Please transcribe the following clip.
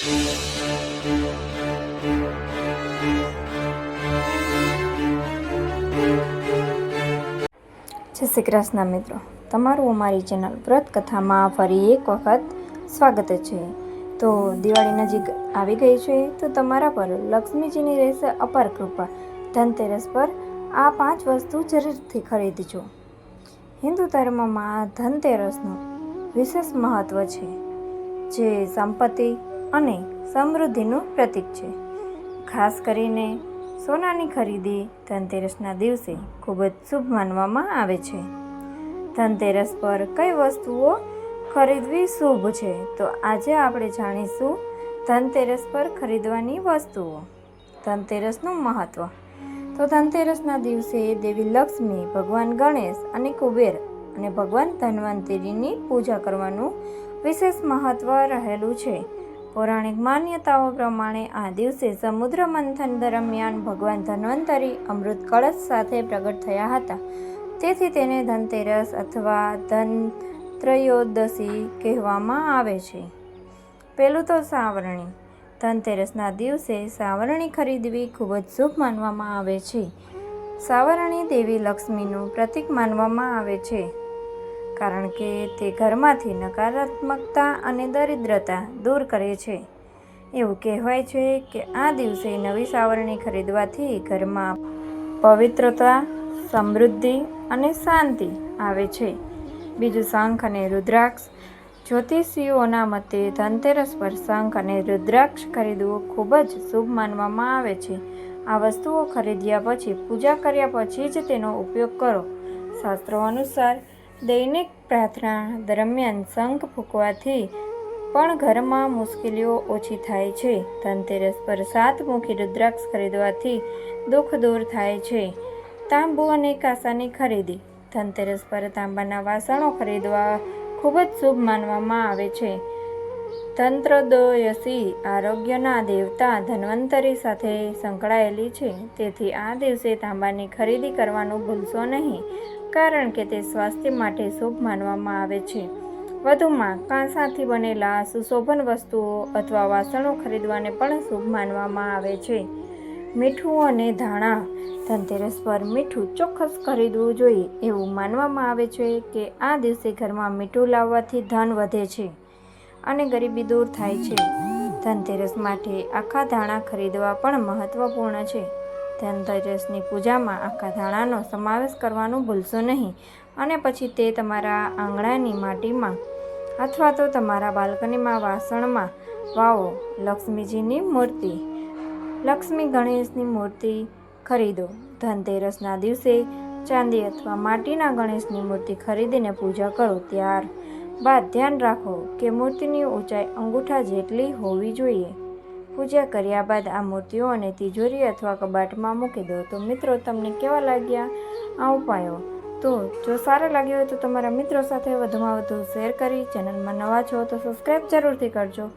જય શ્રી કૃષ્ણ મિત્રો. તમારું અમારી ચેનલ વ્રત કથામાં ફરી એક વખત સ્વાગત છે. તો દિવાળી નજીક આવી ગઈ છે, તો તમારા પર લક્ષ્મીજીની રહેશે અપાર કૃપા. ધનતેરસ પર આ પાંચ વસ્તુ જરૂરથી ખરીદજો. હિન્દુ ધર્મમાં ધનતેરસનું વિશેષ મહત્ત્વ છે. જે સંપત્તિ અને સમૃદ્ધિનું પ્રતીક છે. ખાસ કરીને સોનાની ખરીદી ધનતેરસના દિવસે ખૂબ જ શુભ માનવામાં આવે છે. ધનતેરસ પર કઈ વસ્તુઓ ખરીદવી શુભ છે તો આજે આપણે જાણીશું ધનતેરસ પર ખરીદવાની વસ્તુઓ. ધનતેરસનું મહત્ત્વ તો ધનતેરસના દિવસે દેવી લક્ષ્મી, ભગવાન ગણેશ અને કુબેર અને ભગવાન ધન્વંતરીની પૂજા કરવાનું વિશેષ મહત્ત્વ રહેલું છે. પૌરાણિક માન્યતાઓ પ્રમાણે આ દિવસે સમુદ્ર મંથન દરમિયાન ભગવાન ધન્વંતરી અમૃત કળશ સાથે પ્રગટ થયા હતા. તેથી તેને ધનતેરસ અથવા ધન ત્રયોદશી કહેવામાં આવે છે. પહેલું તો સાવરણી. ધનતેરસના દિવસે સાવરણી ખરીદવી ખૂબ જ શુભ માનવામાં આવે છે. સાવરણી દેવી લક્ષ્મીનું પ્રતીક માનવામાં આવે છે. કારણ કે તે ઘરમાંથી નકારાત્મકતા અને દરિદ્રતા દૂર કરે છે. એવું કહેવાય છે કે આ દિવસે નવી સાવરણી ખરીદવાથી ઘરમાં પવિત્રતા, સમૃદ્ધિ અને શાંતિ આવે છે. બીજું શંખ અને રુદ્રાક્ષ. જ્યોતિષીઓના મતે ધનતેરસ પર શંખ અને રુદ્રાક્ષ ખરીદવું ખૂબ જ શુભ માનવામાં આવે છે. આ વસ્તુઓ ખરીદ્યા પછી, પૂજા કર્યા પછી જ તેનો ઉપયોગ કરો. શાસ્ત્રો અનુસાર દૈનિક પ્રાર્થના દરમિયાન શંખ ફૂંકવાથી પણ ઘરમાં મુશ્કેલીઓ ઓછી થાય છે. ધનતેરસ પર સાતમુખી રુદ્રાક્ષ ખરીદવાથી દુઃખ દૂર થાય છે. તાંબુ અને કાંસાની ખરીદી. ધનતેરસ પર તાંબાના વાસણો ખરીદવા ખૂબ જ શુભ માનવામાં આવે છે. તંત્રદોયસી આરોગ્યના દેવતા ધન્વંતરી સાથે સંકળાયેલી છે. તેથી આ દિવસે તાંબાની ખરીદી કરવાનું ભૂલશો નહીં. કારણ કે તે સ્વાસ્થ્ય માટે શુભ માનવામાં આવે છે. વધુમાં, કાંસાથી બનેલા સુશોભન વસ્તુઓ અથવા વાસણો ખરીદવાને પણ શુભ માનવામાં આવે છે. મીઠું અને ધાણા, ધનતેરસ પર મીઠું ચોક્કસ ખરીદવું જોઈએ એવું માનવામાં આવે છે કે આ દિવસે ઘરમાં મીઠું લાવવાથી ધન વધે છે અને ગરીબી દૂર થાય છે. ધનતેરસ માટે આખા ધાણા ખરીદવા પણ મહત્વપૂર્ણ છે. ધનતેરસની પૂજામાં આખા ધાણાનો સમાવેશ કરવાનું ભૂલશો નહીં. અને પછી તે તમારા આંગણાની માટીમાં અથવા તો તમારા બાલ્કનીમાં વાસણમાં વાવો. લક્ષ્મીજીની મૂર્તિ. લક્ષ્મી ગણેશની મૂર્તિ ખરીદો. ધનતેરસના દિવસે ચાંદી અથવા માટીના ગણેશની મૂર્તિ ખરીદીને પૂજા કરો. ત્યાર બાદ ધ્યાન રાખો કે મૂર્તિની ઊંચાઈ અંગૂઠા જેટલી હોવી જોઈએ. પૂજા કર્યા બાદ આ મૂર્તિઓને તિજોરી અથવા કબાટમાં મૂકી દો. તો મિત્રો, તમને કેવા લાગ્યા આ ઉપાયો? તો જો સારા લાગ્યો હોય તો તમારા મિત્રો સાથે વધુમાં વધુ શેર કરી ચેનલમાં નવા છો તો સબસ્ક્રાઈબ જરૂરથી કરજો.